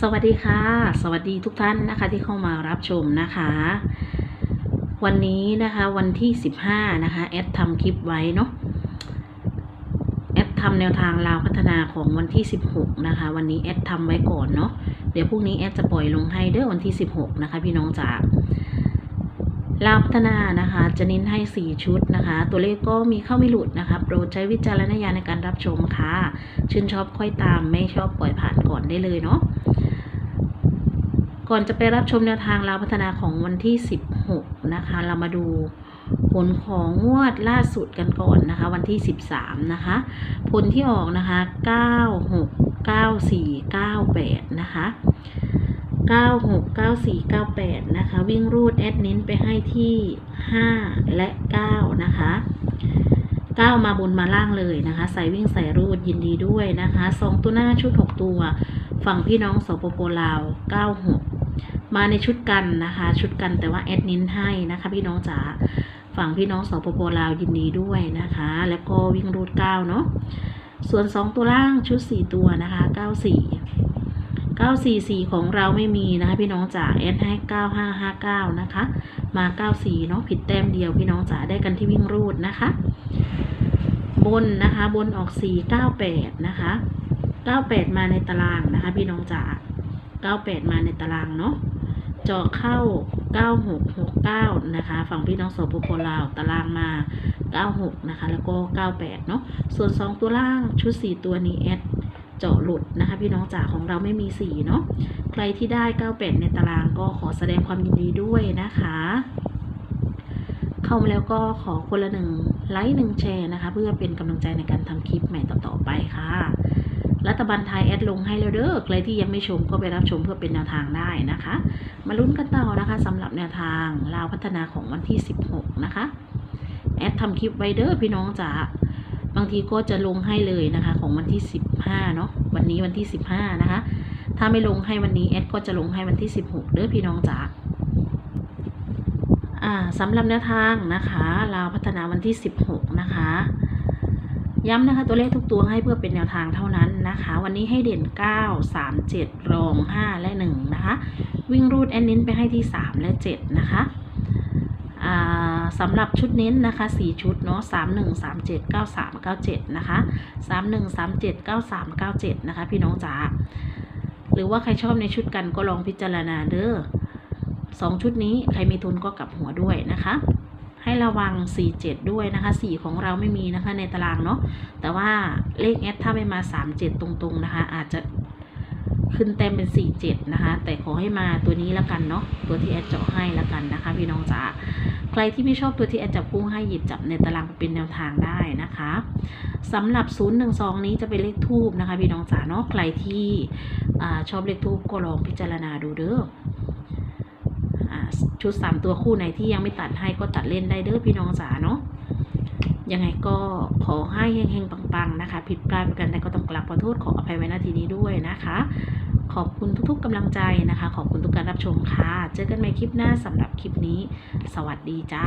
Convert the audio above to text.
สวัสดีค่ะ สวัสดีทุกท่านนะคะที่เข้ามารับชมนะคะ วันนี้นะคะวันที่15นะคะแอดทำคลิปไว้เนาะแอดทำแนวทางลาวพัฒนาของวันที่16นะคะ วันนี้แอดทำไว้ก่อนเนาะเดี๋ยวพรุ่งนี้แอดจะปล่อยลงให้เด้อวันที่16นะคะ พี่น้องจ๋าลาวพัฒนานะคะ จะเน้นให้4ชุดนะคะ ตัวเลขก็มีเข้าไม่หลุดนะคะโปรดใช้วิจารณญาณในการรับชมค่ะชื่นชอบค่อยตามไม่ชอบปล่อยผ่านก่อนได้เลยเนาะ ก่อนจะไปรับชมแนวทางเราวพัฒนาของวันที่ 16 นะคะ เรามาดูผลของงวดล่าสุดกันก่อนนะคะ วันที่ 13 นะคะ ผลที่ออกนะคะ 96 94 98 นะคะ 96 94 98 นะคะ วิ่งรูดแอดเน้นไปให้ที่ 5 และ 9 นะคะ9มาบนมาล่างเลยนะคะ ใส่วิ่งใส่รูดยินดีด้วยนะคะ 2 ตัวหน้าชุด 6 ตัว ฝั่งพี่น้องสปปลาว 96 มาในชุดกันนะคะ ชุดกันแต่ว่าแอดนินให้นะคะ พี่น้องจ๋าฝั่งพี่น้องสปปลาวยินดีด้วยนะคะ แล้วก็วิ่งรูด9เนาะส่วน 2 ตัวล่างชุด 4 ตัวนะคะ 94 944 ของเราไม่มีนะคะ พี่น้องจ๋าแอดให้ 9559 นะคะ มา 94 เนาะผิดแต้มเดียวพี่น้องจ๋าได้กันที่วิ่งรูดนะคะ บนนะคะบนออก 498 นะคะ 98 มาในตารางนะคะ พี่น้องจ๋า98 มาในตารางเนาะเจาะเข้า 9669 นะคะ ฝั่งพี่น้องโสปปลาว ตารางมา 96 นะคะ แล้วก็ 98 เนาะ ส่วน 2 ตัวล่างชุด 4 ตัวนี้แอดเจาะหลุดนะคะ พี่น้องจ๋าของเราไม่มี 4 เนาะ ใครที่ได้ 98 ในตารางก็ขอแสดงความยินดีด้วยนะคะ เข้ามาแล้วก็ขอคนละหนึ่งไลค์หนึ่งแชร์นะคะ เพื่อเป็นกำลังใจในการทำคลิปใหม่ต่อๆไปค่ะ รัฐบาลไทยแอดลงให้แล้วเด้อใครที่ยังไม่ชมก็ไปรับชมเพื่อเป็นแนวทางได้นะคะ มาลุ้นกันต่อนะคะสำหรับแนวทางลาวพัฒนาของวันที่ 16 นะคะ แอดทำคลิปไว้เด้อพี่น้องจ๋าบางทีก็จะลงให้เลยนะคะ ของวันที่ 15 เนาะวันนี้วันที่ 15 นะคะ ถ้าไม่ลงให้วันนี้แอดก็จะลงให้วันที่ 16 เด้อพี่น้องจ๋าอ่าสำหรับแนวทางนะคะ ลาวพัฒนาวันที่ 16 นะคะ ย้ำนะคะตัวเลขทุกตัวให้เพื่อเป็นแนวทางเท่านั้นนะคะ วันนี้ให้เด่น 9 3 7 รอง 5 และ 1 นะคะ วิ่งรูดแอนนินไปให้ที่ 3 และ 7 นะคะสำหรับชุดเน้นนะคะ 4 ชุดเนาะ3 1 3 7 9 3 9 7 นะคะ 3 1 3 7 9 3 9 7 นะคะ พี่น้องจ๋าหรือว่าใครชอบในชุดกันก็ลองพิจารณาเด้อสองชุดนี้ใครมีทุนก็กลับหัวด้วยนะคะ ให้ระวัง 47 ด้วยนะคะ 4 ของเราไม่มีนะคะในตารางเนาะ แต่ว่าเลขแอดถ้าไม่มา 37 ตรงๆนะคะ อาจจะขึ้นเต็มเป็น 47 นะคะ แต่ขอให้มาตัวนี้แล้วกันเนาะ ตัวที่แอดเจาะให้แล้วกันนะคะ พี่น้องจ๋า ใครที่ไม่ชอบตัวที่แอดจับคู่ให้หยิบจับในตารางเป็นแนวทางได้นะคะสำหรับ 012 นี้จะเป็นเลขทูบนะคะ พี่น้องจ๋าเนาะ ใครที่อชอบเลขทูบก็ลองพิจารณาดูเด้อ ชุด 3 ตัวคู่ไหนที่ยังไม่ตัดให้ก็ตัดเล่นได้เด้อพี่น้องจ๋าเนาะยังไงก็ขอให้เฮงๆปังๆนะคะ ผิดพลาดประกันใดก็ต้องกลับขอโทษขออภัยไว้ณทีนี้ด้วยนะคะ ขอบคุณทุกๆกำลังใจนะคะ ขอบคุณทุกการรับชมค่ะ เจอกันใหม่คลิปหน้าสำหรับคลิปนี้ สวัสดีจ้า